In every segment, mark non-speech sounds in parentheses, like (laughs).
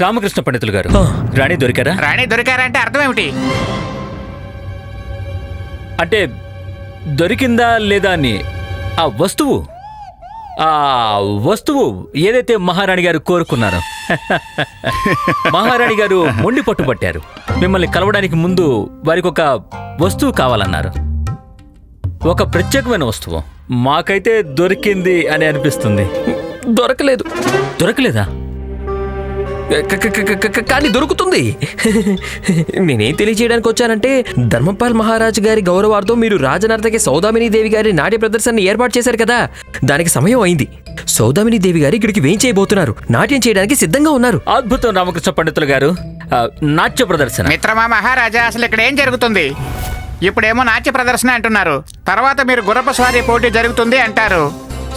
రామకృష్ణ పండితులు గారు. రాణి దొరికారా? రాణి దొరికారంటే అర్థం ఏమిటి? అంటే దొరికిందా లేదా అని ఆ వస్తువు ఆ వస్తువు ఏదైతే మహారాణి గారు కోరుకున్నారో (laughs) మహారాణి గారు మొండి పట్టుబట్టారు మిమ్మల్ని కలవడానికి ముందు వారికి ఒక వస్తువు కావాలన్నారు. ఒక ప్రత్యేకమైన వస్తువు. మాకైతే దొరికింది అని అనిపిస్తుంది. దొరకలేదు. దొరకలేదా? కానీ దొరుకుతుంది. నేనేం తెలియజేయడానికి వచ్చానంటే ధర్మపాల్ మహారాజ్ గారి గౌరవార్థం మీరు రాజనర్తకి సౌదామిని దేవి గారి నాట్య ప్రదర్శనని ఏర్పాటు చేశారు కదా. దానికి సమయం అయింది. సౌదామిని దేవి గారు ఇక్కడికి వేం చేయబోతున్నారు. నాట్యం చేయడానికి సిద్ధంగా ఉన్నారు. అద్భుతం రామకృష్ణ పండితులు గారు. నాట్య ప్రదర్శన. మిత్రమా మహారాజా అసలు ఇక్కడ ఏం జరుగుతుంది? ఇప్పుడేమో నాట్య ప్రదర్శన అంటున్నారు. తర్వాత మీరు గుర్రపు స్వారీ పోటీ జరుగుతుంది అంటారు.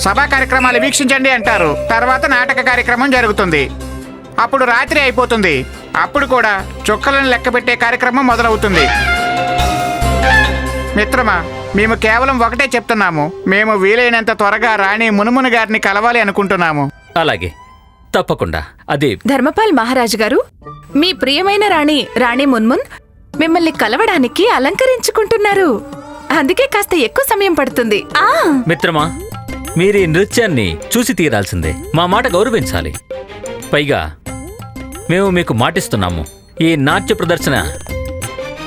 సభా కార్యక్రమాలు వీక్షించండి అంటారు. తర్వాత నాటక కార్యక్రమం జరుగుతుంది. అప్పుడు రాత్రి అయిపోతుంది. అప్పుడు కూడా చుక్కలను లెక్క పెట్టే కార్యక్రమం మొదలవుతుంది. మిత్రమా మేము కేవలం ఒకటే చెప్తున్నాము. మేము వీలైనంత త్వరగా రాణి మునుమును గారిని కలవాలి అనుకుంటున్నాము. అలాగే. తప్పకుండా. అది ధర్మపాల్ మహారాజు గారు మీ ప్రియమైన రాణి రాణి మున్మున్ మిమ్మల్ని కలవడానికి అలంకరించుకుంటున్నారు. అందుకే కాస్త ఎక్కువ సమయం పడుతుంది. ఆ! మిత్రమా మీరు ఈ నృత్యాన్ని చూసి తీరాల్సిందే. మా మాట గౌరవించాలి. పైగా మేము మీకు మాటిస్తున్నాము. ఈ నాట్య ప్రదర్శన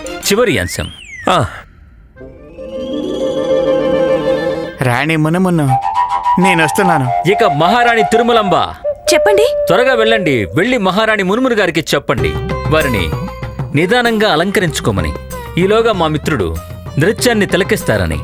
చివరి అంశం. ఆ, రాణి మునుమును నేను వస్తున్నాను. ఇక మహారాణి తిరుమలంబ. చెప్పండి. త్వరగా వెళ్ళండి. వెళ్ళి మహారాణి మునుమును గారికి చెప్పండి. వారిని నిదానంగా అలంకరించుకోమని. ఈలోగా మా మిత్రుడు నృత్యాన్ని తిలకిస్తారని.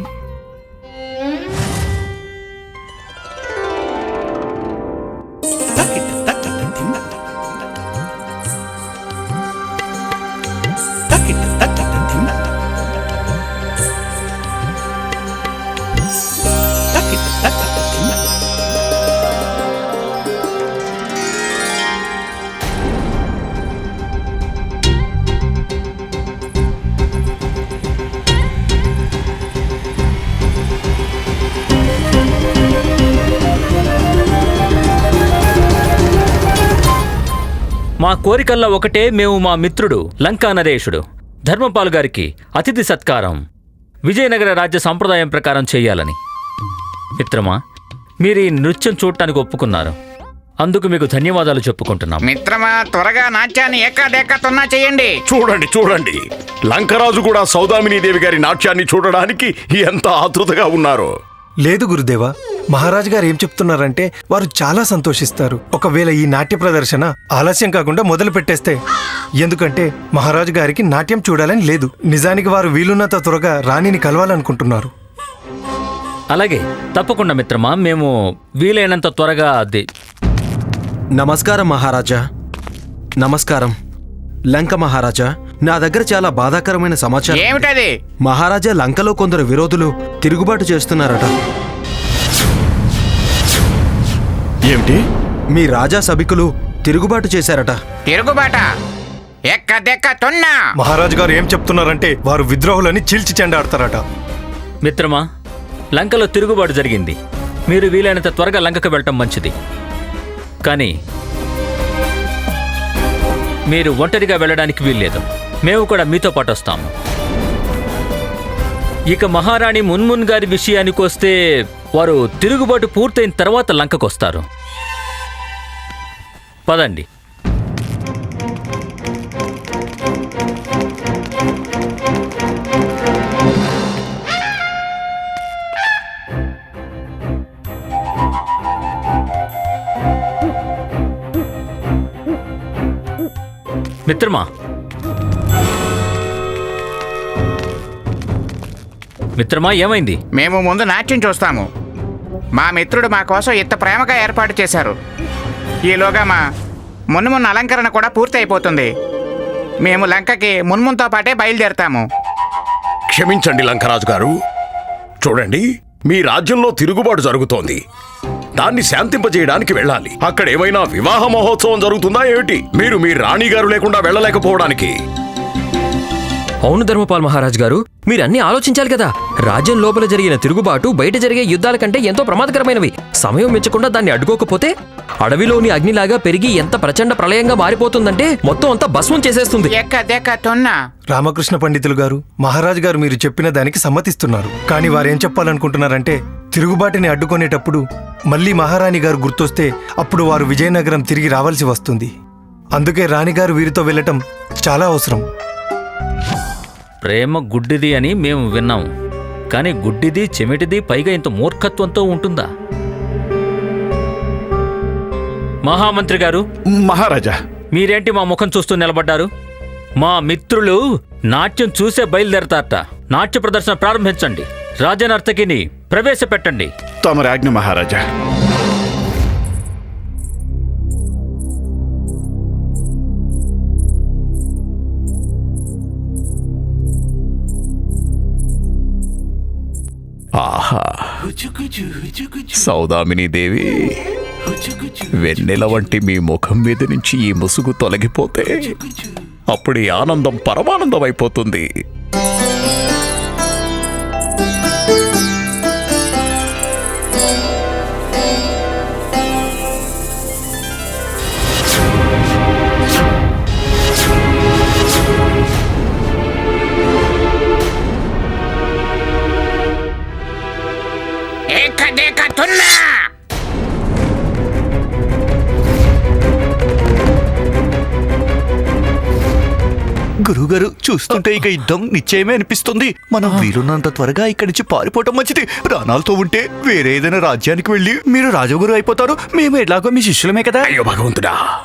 మా కోరికల్లో ఒకటే మేము మా మిత్రుడు లంకా నరేషుడు. ధర్మపాలు గారికి అతిథి సత్కారం. విజయనగర రాజ్య సంప్రదాయం ప్రకారం చేయాలని. మిత్రమా మీరు ఈ నృత్యం చూడటానికి ఒప్పుకున్నారు. అందుకు మీకు ధన్యవాదాలు చెప్పుకుంటున్నాం. మిత్రమా త్వరగా నాట్యాన్ని ఏకాదేకా తున్నా చేయండి. చూడండి చూడండి. లంకరాజు కూడా సౌదామిని దేవి గారి నాట్యాన్ని చూడడానికి ఎంత ఆతృతగా ఉన్నారో. లేదు గురుదేవా మహారాజు గారు ఏం చెప్తున్నారంటే వారు చాలా సంతోషిస్తారు. ఒకవేళ ఈ నాట్య ప్రదర్శన ఆలస్యం కాకుండా మొదలు పెట్టేస్తే. ఎందుకంటే మహారాజు గారికి నాట్యం చూడాలని లేదు. నిజానికి వారు వీలున్నంత త్వరగా రాణిని కలవాలనుకుంటున్నారు. అలాగే తప్పకుండా మిత్రమా మేము వీలైనంత త్వరగా అది నమస్కారం మహారాజా. నమస్కారం. లంక మహారాజా నా దగ్గర చాలా బాధాకరమైన సమాచారం. ఏమిటది? మహారాజా లంకలో కొందరు విరోధులు తిరుగుబాటు చేస్తున్నారట. ఏమిటి? మీ రాజా సభికులు తిరుగుబాటు చేశారట. తిరుగుబాట? తున్నా మహారాజు గారు ఏం చెప్తున్నారంటే వారు విద్రోహులని చీల్చి చెండాడతారట. మిత్రమా లంకలో తిరుగుబాటు జరిగింది. మీరు వీలైనంత త్వరగా లంకకు వెళ్ళటం మంచిది. కానీ మీరు ఒంటరిగా వెళ్ళడానికి వీల్లేదు. మేము కూడా మీతో పాటు వస్తాము ఇక మహారాణి మున్మున్ గారి విషయానికి వస్తే వారు తిరుగుబాటు పూర్తయిన తర్వాత లంకకొస్తారు పదండి. మిత్రమా? మిత్రమా ఏమైంది? మేము ముందు నాట్యం చూస్తాము. మా మిత్రుడు మా కోసం ఇంత ప్రేమగా ఏర్పాటు చేశారు. ఈలోగా మా మున్మున్ అలంకరణ కూడా పూర్తి అయిపోతుంది మేము లంకకి మున్మున్తో పాటే బయలుదేరుతాము. క్షమించండి లంకరాజు గారు. చూడండి మీ రాజ్యంలో తిరుగుబాటు జరుగుతోంది. దాన్ని శాంతింపజేయడానికి వెళ్ళాలి. అక్కడ ఏమైనా వివాహ మహోత్సవం జరుగుతుందా ఏమిటి? మీరు మీ రాణి గారు లేకుండా వెళ్ళలేకపోవడానికి. అవును ధర్మపాల్ మహారాజ్ గారు మీరు అన్ని ఆలోచించాలి కదా. రాజ్యం లోపల జరిగిన తిరుగుబాటు బయట జరిగే యుద్ధాల కంటే ఎంతో ప్రమాదకరమైనవి. సమయం మెచ్చకుండా దాన్ని అడ్డుకోకపోతే అడవిలోని అగ్నిలాగా పెరిగి ఎంత ప్రచండ ప్రళయంగా మారిపోతుందంటే మొత్తం అంతా భస్మం చేసేస్తుంది. ఎక్క దెక్క తున్నా. రామకృష్ణ పండితులు గారు మహారాజు గారు మీరు చెప్పిన దానికి సమ్మతిస్తున్నారు. కానీ వారేం చెప్పాలనుకుంటున్నారంటే తిరుగుబాటుని అడ్డుకునేటప్పుడు మళ్ళీ మహారాణి గారు గుర్తొస్తే అప్పుడు వారు విజయనగరం తిరిగి రావాల్సి వస్తుంది. అందుకే రాణిగారు వీరితో వెళ్ళటం చాలా అవసరం. ప్రేమ గుడ్డిది అని మేము విన్నాం. కానీ గుడ్డిది చెమిటిది పైగా ఇంత మూర్ఖత్వంతో ఉంటుందా? మహామంత్రి గారు మహారాజా. మీరేంటి మా ముఖం చూస్తూ నిలబడ్డారు? మా మిత్రులు నాట్యం చూసే బయలుదేరతారట. నాట్య ప్రదర్శన ప్రారంభించండి. రాజనర్తకిని ప్రవేశపెట్టండి. తమరి ఆజ్ఞ మహారాజా. ఆహా. సౌదామిని దేవి వెన్నెల వంటి మీ ముఖం మీద నుంచి ఈ ముసుగు తొలగిపోతే అప్పుడు ఈ ఆనందం పరమానందం అయిపోతుంది. గురువుగారు చూస్తుంటే ఇక యుద్ధం నిశ్చయమే అనిపిస్తుంది. మనం వీలున్నంత త్వరగా ఇక్కడి నుంచి పారిపోవటం మంచిది. ప్రాణాలతో ఉంటే వేరే ఏదైనా రాజ్యానికి వెళ్ళి మీరు రాజగురు అయిపోతారు. మేము ఎలాగో మీ శిష్యులమే కదా. అయ్యో భగవంతుడా.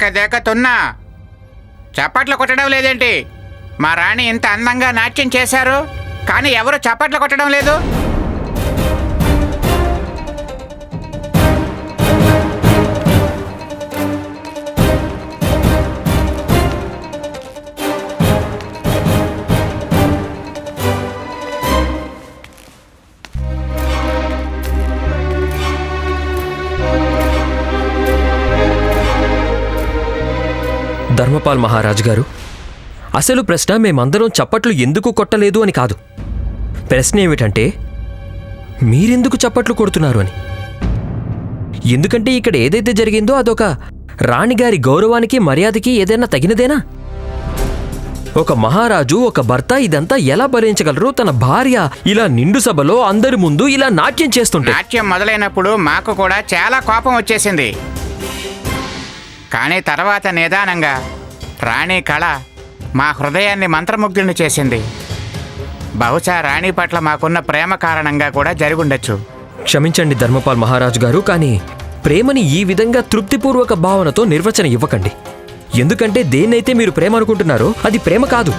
దెక్కదెక్కతున్నా తున్నా. చప్పట్లు కొట్టడం లేదేంటి? మా రాణి ఇంత అందంగా నాట్యం చేశారు కానీ ఎవరు చప్పట్లు కొట్టడం లేదు? ధర్మపాల్ మహారాజు గారు. అసలు ప్రశ్న మేమందరం చప్పట్లు ఎందుకు కొట్టలేదు అని కాదు. ప్రశ్న ఏమిటంటే మీరెందుకు చప్పట్లు కొడుతున్నారు అని. ఎందుకంటే ఇక్కడ ఏదైతే జరిగిందో అదొక రాణిగారి గౌరవానికి మర్యాదకి ఏదైనా తగినదేనా? ఒక మహారాజు ఒక భర్త ఇదంతా ఎలా భరించగలరు? తన భార్య ఇలా నిండు సభలో అందరి ముందు ఇలా నాట్యం చేస్తుంటే. నాట్యం మొదలైనప్పుడు మాకు కూడా చాలా కోపం వచ్చేసింది. కానీ తర్వాత నిదానంగా రాణి కళ మా హృదయాన్ని మంత్రముగ్ధుని చేసింది. బహుశా రాణి పట్ల మాకున్న ప్రేమ కారణంగా కూడా జరుగుండొచ్చు. క్షమించండి ధర్మపాల్ మహారాజు గారు కానీ ప్రేమని ఈ విధంగా తృప్తిపూర్వక భావనతో నిర్వచన ఇవ్వకండి. ఎందుకంటే దేన్నైతే మీరు ప్రేమ అనుకుంటున్నారో అది ప్రేమ కాదు.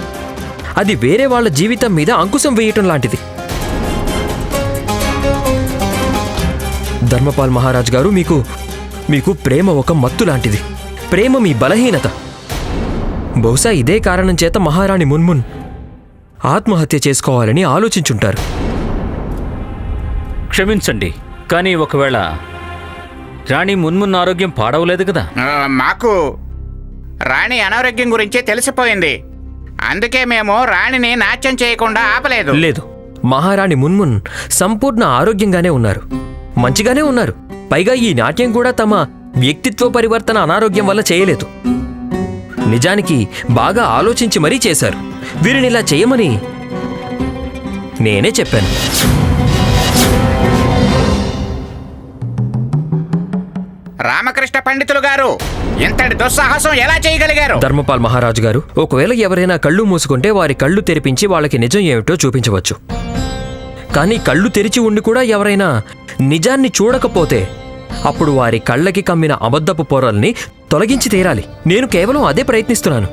అది వేరే వాళ్ళ జీవితం మీద అంకుశం వేయటం లాంటిది. ధర్మపాల్ మహారాజ్ గారు మీకు మీకు ప్రేమ ఒక మత్తు లాంటిది. ప్రేమ మీ బలహీనత. బహుశా ఇదే కారణం చేత మహారాణి మున్మున్ ఆత్మహత్య చేసుకోవాలని ఆలోచించుంటారు. క్షమించండి కానీ ఒకవేళ రాణి మున్మున్న ఆరోగ్యం పాడవలేదు కదా? మాకు రాణి అనారోగ్యం గురించి తెలిసిపోయింది. అందుకే మేము రాణిని నాట్యం చేయకుండా ఆపలేదు. లేదు. మహారాణి మున్మున్ సంపూర్ణ ఆరోగ్యంగానే ఉన్నారు. మంచిగానే ఉన్నారు. పైగా ఈ నాట్యం కూడా తమ వ్యక్తిత్వ పరివర్తన అనారోగ్యం వల్ల చేయలేదు. నిజానికి బాగా ఆలోచించి మరీ చేశారు. వీరిని ఇలా చేయమని నేనే చెప్పాను. రామకృష్ణ పండితులు గారు ఇంతటి దుస్సాహసం ఎలా చేయగలిగారు? ధర్మపాల్ మహారాజు గారు ఒకవేళ ఎవరైనా కళ్ళు మూసుకుంటే వారి కళ్ళు తెరిపించి వాళ్ళకి నిజం ఏమిటో చూపించవచ్చు. కానీ కళ్ళు తెరిచి ఉండి కూడా ఎవరైనా నిజాన్ని చూడకపోతే అప్పుడు వారి కళ్ళకి కమ్మిన అబద్ధపు పొరల్ని తొలగించి తీరాలి. నేను కేవలం అదే ప్రయత్నిస్తున్నాను.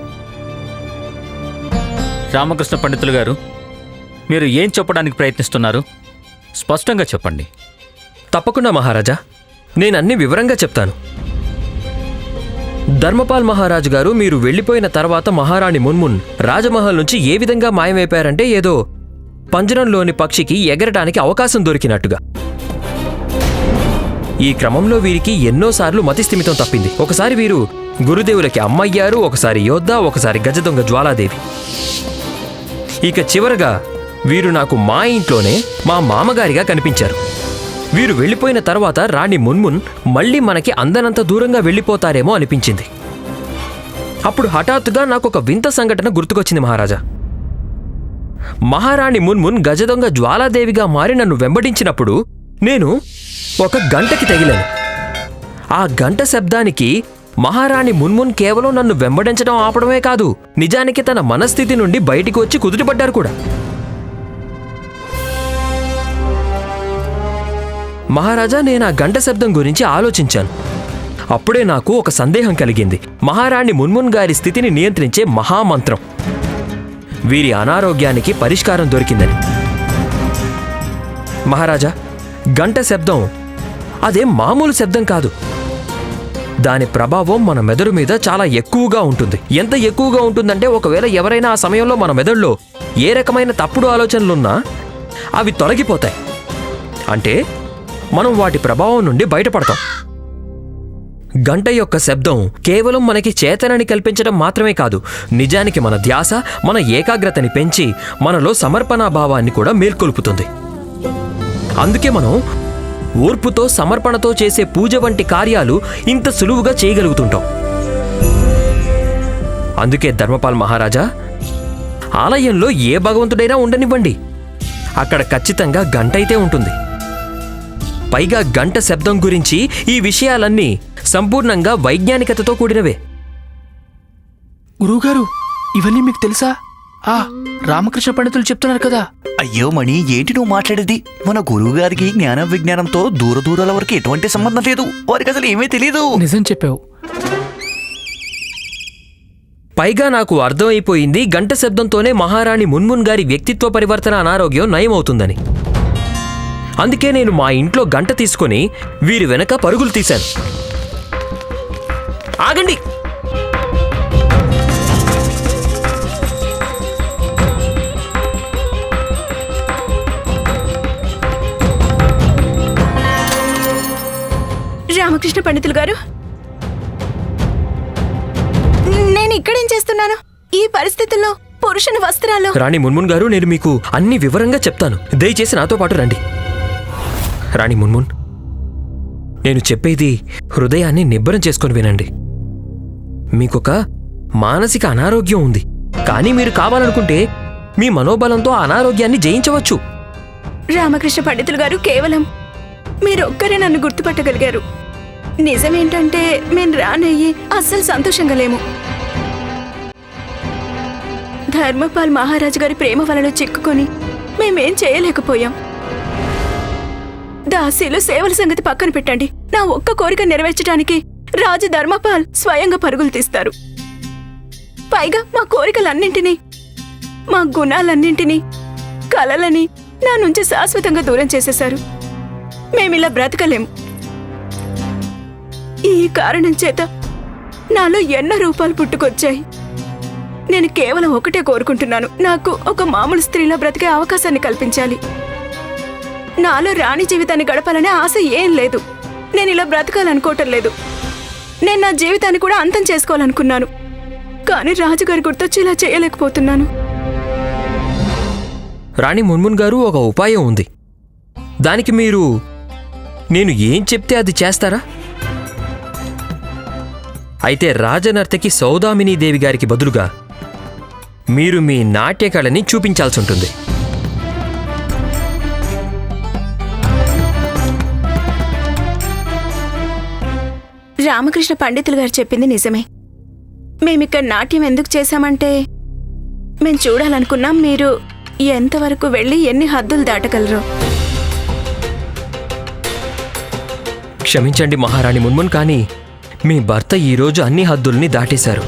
రామకృష్ణ పండితులు గారు మీరు ఏం చెప్పడానికి ప్రయత్నిస్తున్నారు? స్పష్టంగా చెప్పండి. తప్పకుండా మహారాజా నేను అన్ని వివరంగా చెప్తాను. ధర్మపాల్ మహారాజు గారు మీరు వెళ్ళిపోయిన తర్వాత మహారాణి మున్మున్ రాజమహల్ నుంచి ఏ విధంగా మాయమైపోయారంటే ఏదో పంజరంలోని పక్షికి ఎగరటానికి అవకాశం దొరికినట్టుగా. ఈ క్రమంలో వీరికి ఎన్నోసార్లు మతిస్థిమితం తప్పింది. ఒకసారి వీరు గురుదేవులకి అమ్మయ్యారు ఒకసారి యోద్ధ ఒకసారి గజదొంగ జ్వాలాదేవి. ఇక చివరగా వీరు నాకు మా ఇంట్లోనే మా మామగారిగా కనిపించారు. వీరు వెళ్ళిపోయిన తర్వాత రాణి మున్మున్ మళ్ళీ మనకి అందనంత దూరంగా వెళ్ళిపోతారేమో అనిపించింది. అప్పుడు హఠాత్తుగా నాకు ఒక వింత సంఘటన గుర్తుకొచ్చింది మహారాజా. మహారాణి మున్మున్ గజదొంగ జ్వాలాదేవిగా మారి నన్ను వెంబడించినప్పుడు నేను ఒక గంటకి తగిలాను ఆ గంట శబ్దానికి మహారాణి మున్మున్ కేవలం నన్ను వెంబడించడం ఆపడమే కాదు నిజానికి తన మనస్థితి నుండి బయటికి వచ్చి కుదుటిపడ్డారు కూడా. మహారాజా నేను ఆ గంట శబ్దం గురించి ఆలోచించాను. అప్పుడే నాకు ఒక సందేహం కలిగింది. మహారాణి మున్మున్ గారి స్థితిని నియంత్రించే మహామంత్రం. వీరి అనారోగ్యానికి పరిష్కారం దొరికిందని. మహారాజా గంట శబ్దం అదేం మామూలు శబ్దం కాదు. దాని ప్రభావం మన మెదడు మీద చాలా ఎక్కువగా ఉంటుంది. ఎంత ఎక్కువగా ఉంటుందంటే ఒకవేళ ఎవరైనా ఆ సమయంలో మన మెదడులో ఏ రకమైన తప్పుడు ఆలోచనలున్నా అవి తొలగిపోతాయి. అంటే మనం వాటి ప్రభావం నుండి బయటపడతాం. గంట యొక్క శబ్దం కేవలం మనకి చేతనని కల్పించడం మాత్రమే కాదు నిజానికి మన ధ్యాస మన ఏకాగ్రతని పెంచి మనలో సమర్పణా భావాన్ని కూడా మేల్కొల్పుతుంది. అందుకే మనం ఓర్పుతో సమర్పణతో చేసే పూజ వంటి కార్యాలు ఇంత సులువుగా చేయగలుగుతుంటాం. అందుకే ధర్మపాల్ మహారాజా ఆలయంలో ఏ భగవంతుడైనా ఉండనివ్వండి. అక్కడ ఖచ్చితంగా గంట అయితే ఉంటుంది. పైగా గంట శబ్దం గురించి ఈ విషయాలన్నీ సంపూర్ణంగా వైజ్ఞానికతతో కూడినవే. గురువుగారు ఇవన్నీ మీకు తెలుసా? ఆ రామకృష్ణ పండితులు చెప్తున్నారు కదా. అయ్యో మణి ఏంటి నువ్వు మాట్లాడేది? మన గురువు గారికి జ్ఞాన విజ్ఞానంతో దూర దూరాల వరకు ఎటువంటి సంబంధం లేదు. వారికి అసలు ఏమీ తెలియదు నిజం చెప్పావు. పైగా నాకు అర్థమైపోయింది గంట శబ్దంతోనే మహారాణి మున్మున్ గారి వ్యక్తిత్వ పరివర్తన అనారోగ్యం నయమవుతుందని. అందుకే నేను మా ఇంట్లో గంట తీసుకొని వీరి వెనక పరుగులు తీశాను. ఆగండి! రామకృష్ణ పండితులు గారు? నేను ఇక్కడేం చేస్తున్నాను? ఈ పరిస్థితుల్లో పురుషుని వస్త్రాలు రాణి మున్మున్ గారు నేను మీకు అన్ని వివరంగా చెప్తాను. దయచేసి నాతో పాటు రండి. రాణి మున్మున్ నేను చెప్పేది హృదయాన్ని నిబ్బరం చేసుకొని వినండి. మీకొక మానసిక అనారోగ్యం ఉంది. కానీ మీరు కావాలనుకుంటే మీ మనోబలంతో ఆ అనారోగ్యాన్ని జయించవచ్చు. రామకృష్ణ పండితులు గారు కేవలం మీరొక్కరే నన్ను గుర్తుపట్టగలిగారు. నిజమేంటంటే మేము రానయ్యి అస్సలు సంతోషంగా లేము. ధర్మపాల్ మహారాజు గారి ప్రేమ వలలో చిక్కుకొని మేమేం చేయలేకపోయాం. దాసీలు సేవల సంగతి పక్కన పెట్టండి. నా ఒక్క కోరిక నెరవేర్చడానికి రాజు ధర్మపాల్ స్వయంగా పరుగులు తీస్తారు. పైగా మా కోరికలన్నింటినీ మా గుణాలన్నింటినీ కలలని నా నుంచి శాశ్వతంగా దూరం చేసేశారు. మేమిలా బ్రతకలేము. ఈ కారణం చేత నాలో ఎన్నో రూపాలు పుట్టుకొచ్చాయి. నేను కేవలం ఒకటే కోరుకుంటున్నాను. నాకు ఒక మామూలు స్త్రీలా బ్రతికే అవకాశాన్ని కల్పించాలి. నాలో రాణి జీవితాన్ని గడపాలనే ఆశ ఏం లేదు. నేను ఇలా బ్రతకాలనుకోవటం లేదు. నేను నా జీవితాన్ని కూడా అంతం చేసుకోవాలనుకున్నాను. కానీ రాజుగారి గుర్తొచ్చి ఇలా చేయలేకపోతున్నాను. రాణి మున్మున్ గారు ఒక ఉపాయం ఉంది. దానికి మీరు నేను ఏం చెప్తే అది చేస్తారా? అయితే రాజనర్తకి సౌదామిని దేవి గారికి బదులుగా మీరు మీ నాట్యకళని చూపించాల్సి ఉంటుంది రామకృష్ణ పండితులు గారు చెప్పింది నిజమే. మేమిక్కడ నాట్యం ఎందుకు చేశామంటే మేం చూడాలనుకున్నాం మీరు ఎంతవరకు వెళ్ళి ఎన్ని హద్దులు దాటగలరో. క్షమించండి మహారాణి మున్మున్ కానీ మీ భర్త ఈరోజు అన్ని హద్దుల్ని దాటేశారు.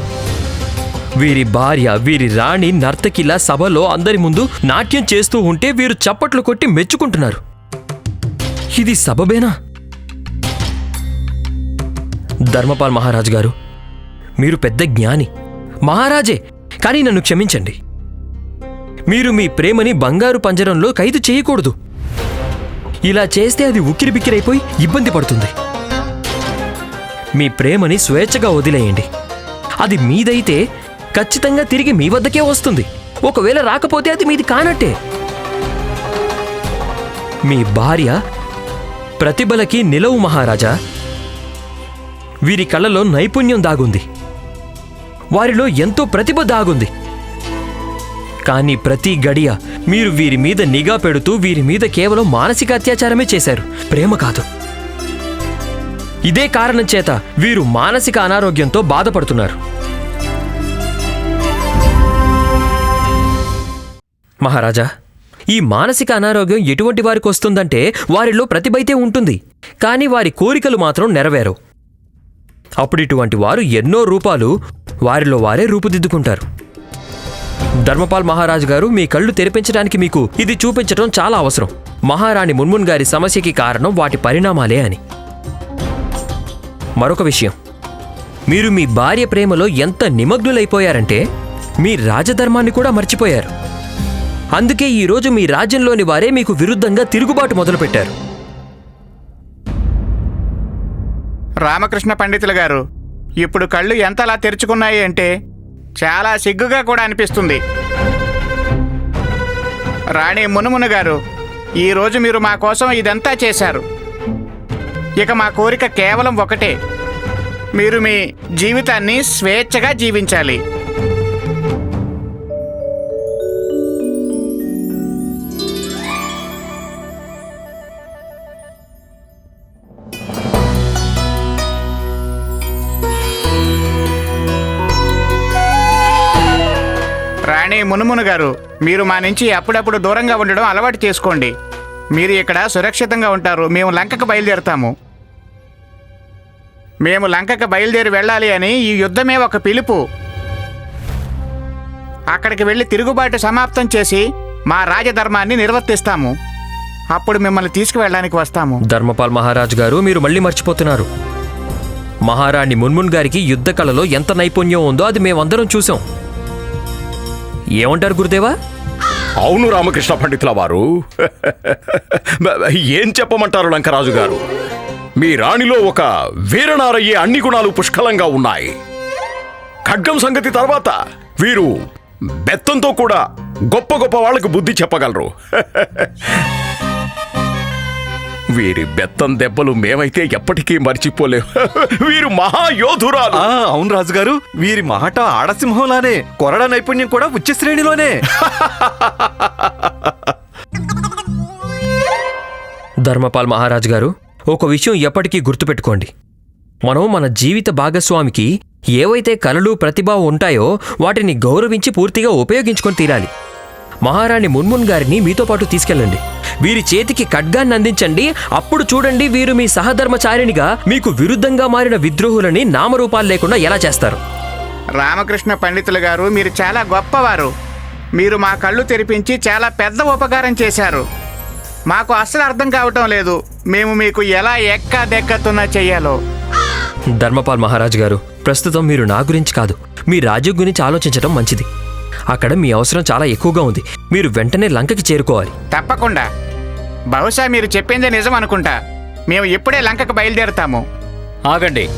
వీరి భార్య వీరి రాణి నర్తకిలా సభలో అందరి ముందు నాట్యం చేస్తూ ఉంటే వీరు చప్పట్లు కొట్టి మెచ్చుకుంటున్నారు. ఇది సబబేనా? ధర్మపాల్ మహారాజు గారు మీరు పెద్ద జ్ఞాని. మహారాజే కానీ నన్ను క్షమించండి. మీరు మీ ప్రేమని బంగారు పంజరంలో ఖైదు చేయకూడదు. ఇలా చేస్తే అది ఉక్కిరిబిక్కిరైపోయి ఇబ్బంది పడుతుంది. మీ ప్రేమని స్వేచ్ఛగా వదిలేయండి. అది మీదైతే ఖచ్చితంగా తిరిగి మీ వద్దకే వస్తుంది. ఒకవేళ రాకపోతే అది మీది కానట్టే. మీ భార్య ప్రతిభలకి నిలవు మహారాజా. వీరి కళ్ళలో నైపుణ్యం దాగుంది. వారిలో ఎంతో ప్రతిభ దాగుంది. కానీ ప్రతి గడియ మీరు వీరి మీద నిఘా పెడుతూ వీరి మీద కేవలం మానసిక అత్యాచారమే చేశారు. ప్రేమ కాదు. ఇదే కారణం చేత వీరు మానసిక అనారోగ్యంతో బాధపడుతున్నారు. మహారాజా ఈ మానసిక అనారోగ్యం ఎటువంటి వారికి వస్తుందంటే వారిలో ప్రతిభైతే ఉంటుంది కానీ వారి కోరికలు మాత్రం నెరవేరవు. అప్పుడు ఇటువంటి వారు ఎన్నో రూపాలు వారిలో వారే రూపుదిద్దుకుంటారు. ధర్మపాల్ మహారాజు గారు మీ కళ్ళు తెరిపించడానికి మీకు ఇది చూపించడం చాలా అవసరం. మహారాణి మున్మున్ గారి సమస్యకి కారణం వాటి పరిణామాలే అని. మరొక విషయం. మీరు మీ భార్య ప్రేమలో ఎంత నిమగ్నులైపోయారంటే మీ రాజధర్మాన్ని కూడా మర్చిపోయారు. అందుకే ఈరోజు మీ రాజ్యంలోని వారే మీకు విరుద్ధంగా తిరుగుబాటు మొదలుపెట్టారు. రామకృష్ణ పండితులు గారు ఇప్పుడు కళ్ళు ఎంతలా తెరుచుకున్నాయి అంటే చాలా సిగ్గుగా కూడా అనిపిస్తుంది. రాణి మునుమును గారు ఈరోజు మీరు మా కోసం ఇదంతా చేశారు. ఇక మా కోరిక కేవలం ఒకటే. మీరు మీ జీవితాన్ని స్వేచ్ఛగా జీవించాలి. రాణి మునుమును గారు మీరు మా నుంచి అప్పుడప్పుడు దూరంగా ఉండడం అలవాటు చేసుకోండి. మీరు ఇక్కడ సురక్షితంగా ఉంటారు. మేము లంకకు బయలుదేరుతాము. మేము లంకకు బయలుదేరి వెళ్ళాలి అని ఈ యుద్ధమే ఒక పిలుపు. అక్కడికి వెళ్ళి తిరుగుబాటు సమాప్తం చేసి మా రాజధర్మాన్ని నిర్వర్తిస్తాము. అప్పుడు మిమ్మల్ని తీసుకువెళ్ళడానికి వస్తాము. ధర్మపాల్ మహారాజు గారు మీరు మళ్ళీ మర్చిపోతున్నారు. మహారాణి మున్మున్ గారికి యుద్ధ కళలో ఎంత నైపుణ్యం ఉందో అది మేమందరం చూసాం ఏమంటారు గురుదేవా? అవును రామకృష్ణ పండితుల వారు. (laughs) ఏం చెప్పమంటారు లంకరాజు గారు? మీ రాణిలో ఒక వీరనారయ్యే అన్ని గుణాలు పుష్కలంగా ఉన్నాయి. ఖడ్గం సంగతి తర్వాత వీరు బెత్తంతో కూడా గొప్ప గొప్ప వాళ్ళకు బుద్ధి చెప్పగలరు. (laughs) వీరి బెత్తం దెబ్బలు మేమైతే ఎప్పటికీ మర్చిపోలేం. (laughs) వీరు మహాయోధురాలు. ఆ అవును రాజుగారు వీరి మాట ఆడసింహంలానే కొరడ నైపుణ్యం కూడా ఉచ్చ శ్రేణిలోనే. ధర్మపాల్ మహారాజు గారు ఒక విషయం ఎప్పటికీ గుర్తుపెట్టుకోండి. మనం మన జీవిత భాగస్వామికి ఏవైతే కలలు ప్రతిభ ఉంటాయో వాటిని గౌరవించి పూర్తిగా ఉపయోగించుకొని తీరాలి. మహారాణి మున్మున్ గారిని మీతో పాటు తీసుకెళ్ళండి. వీరి చేతికి ఖడ్గాన్ని అందించండి. అప్పుడు చూడండి వీరు మీ సహధర్మచారిణిగా మీకు విరుద్ధంగా మారిన విద్రోహులని నామరూపాలు లేకుండా ఎలా చేస్తారు. రామకృష్ణ పండితులు గారు మీరు చాలా గొప్పవారు. మీరు మా కళ్ళు తెరిపించి చాలా పెద్ద ఉపకారం చేశారు. మాకు అస్సలు అర్థం కావటం లేదు. మేము మీకు ఎలా ఎక్కా దెక్కతున్నా చెయ్యాలో. ధర్మపాల్ మహారాజు గారు ప్రస్తుతం మీరు నా గురించి కాదు మీ రాజ్యం గురించి ఆలోచించడం మంచిది. అక్కడ మీ అవసరం చాలా ఎక్కువగా ఉంది. మీరు వెంటనే లంకకి చేరుకోవాలి. తప్పకుండా. బహుశా మీరు చెప్పిందే నిజం అనుకుంటా మేము ఇప్పుడే లంకకు బయలుదేరుతాము. ఆగండి.